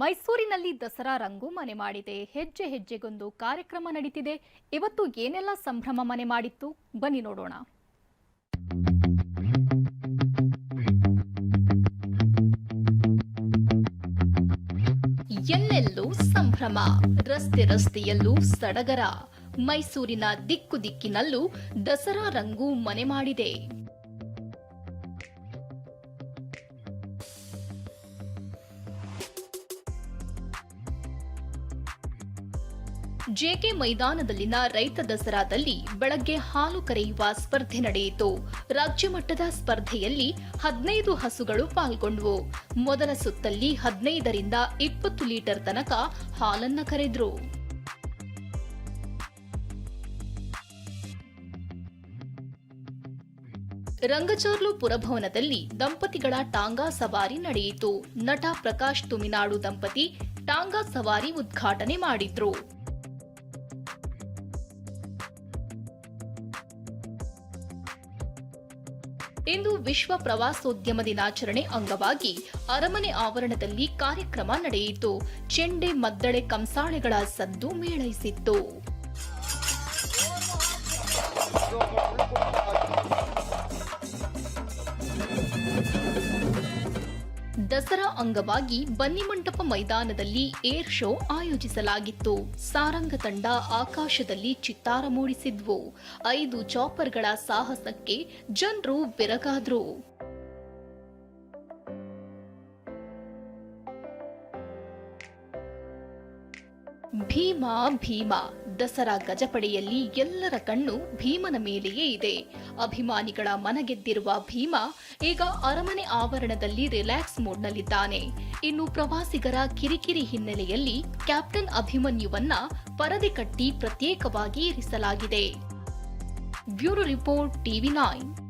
ಮೈಸೂರಿನಲ್ಲಿ ದಸರಾ ರಂಗು ಮನೆ ಮಾಡಿದೆ. ಹೆಜ್ಜೆ ಹೆಜ್ಜೆಗೊಂದು ಕಾರ್ಯಕ್ರಮ ನಡೀತಿದೆ. ಇವತ್ತು ಏನೆಲ್ಲ ಸಂಭ್ರಮ ಮನೆ ಮಾಡಿತ್ತು? ಬನ್ನಿ ನೋಡೋಣ. ಎಲ್ಲೆಲ್ಲೂ ಸಂಭ್ರಮ. ರಸ್ತೆ ರಸ್ತೆಯಲ್ಲೂ ಸಡಗರ. ಮೈಸೂರಿನ ದಿಕ್ಕು ದಿಕ್ಕಿನಲ್ಲೂ ದಸರಾ ರಂಗು ಮನೆ ಮಾಡಿದೆ. ಜೆಕೆ ಮೈದಾನದಲ್ಲಿನ ರೈತ ದಸರಾದಲ್ಲಿ ಬೆಳಗ್ಗೆ ಹಾಲು ಕರೆಯುವ ಸ್ಪರ್ಧೆ ನಡೆಯಿತು. ರಾಜ್ಯ ಮಟ್ಟದ ಸ್ಪರ್ಧೆಯಲ್ಲಿ ಹದಿನೈದು ಹಸುಗಳು ಪಾಲ್ಗೊಂಡವು. ಮೊದಲ ಸುತ್ತಲ್ಲಿ ಹದಿನೈದರಿಂದ ಇಪ್ಪತ್ತು ಲೀಟರ್ ತನಕ ಹಾಲನ್ನ ಕರೆದ್ರು. ರಂಗಚೋರ್ಲು ಪುರಭವನದಲ್ಲಿ ದಂಪತಿಗಳ ಟಾಂಗಾ ಸವಾರಿ ನಡೆಯಿತು. ನಟ ಪ್ರಕಾಶ್ ತುಮಿನಾಡು ದಂಪತಿ ಟಾಂಗಾ ಸವಾರಿ ಉದ್ಘಾಟನೆ ಮಾಡಿದ್ರು. ಇಂದು ವಿಶ್ವ ಪ್ರವಾಸೋದ್ಯಮ ದಿನಾಚರಣೆ ಅಂಗವಾಗಿ ಅರಮನೆ ಆವರಣದಲ್ಲಿ ಕಾರ್ಯಕ್ರಮ ನಡೆಯಿತು. ಚೆಂಡೆ ಮದ್ದಳೆ ಕಂಸಾಳೆಗಳ ಸದ್ದು ಮೇಳೈಸಿತ್ತು. ದಸರಾ ಅಂಗವಾಗಿ ಬನ್ನಿಮಂಟಪ ಮೈದಾನದಲ್ಲಿ ಏರ್ ಶೋ ಆಯೋಜಿಸಲಾಗಿತ್ತು. ಸಾರಂಗ ತಂಡ ಆಕಾಶದಲ್ಲಿ ಚಿತ್ತಾರ ಮೂಡಿಸಿದ್ವು. ಐದು ಚಾಪರ್ಗಳ ಸಾಹಸಕ್ಕೆ ಜನರು ಬೆರಗಾದ್ರು. ಭೀಮಾ ಭೀಮ ದಸರಾ ಗಜಪಡೆಯಲ್ಲಿ ಎಲ್ಲರ ಕಣ್ಣು ಭೀಮನ ಮೇಲೆಯೇ ಇದೆ. ಅಭಿಮಾನಿಗಳ ಮನಗೆದ್ದಿರುವ ಭೀಮ ಈಗ ಅರಮನೆ ಆವರಣದಲ್ಲಿ ರಿಲ್ಯಾಕ್ಸ್ ಮೂಡ್ನಲ್ಲಿದ್ದಾನೆ. ಇನ್ನು ಪ್ರವಾಸಿಗರ ಕಿರಿಕಿರಿ ಹಿನ್ನೆಲೆಯಲ್ಲಿ ಕ್ಯಾಪ್ಟನ್ ಅಭಿಮನ್ಯುವನ್ನ ಪರದೆ ಕಟ್ಟಿ ಪ್ರತ್ಯೇಕವಾಗಿ ಇರಿಸಲಾಗಿದೆ. Bureau report TV nine.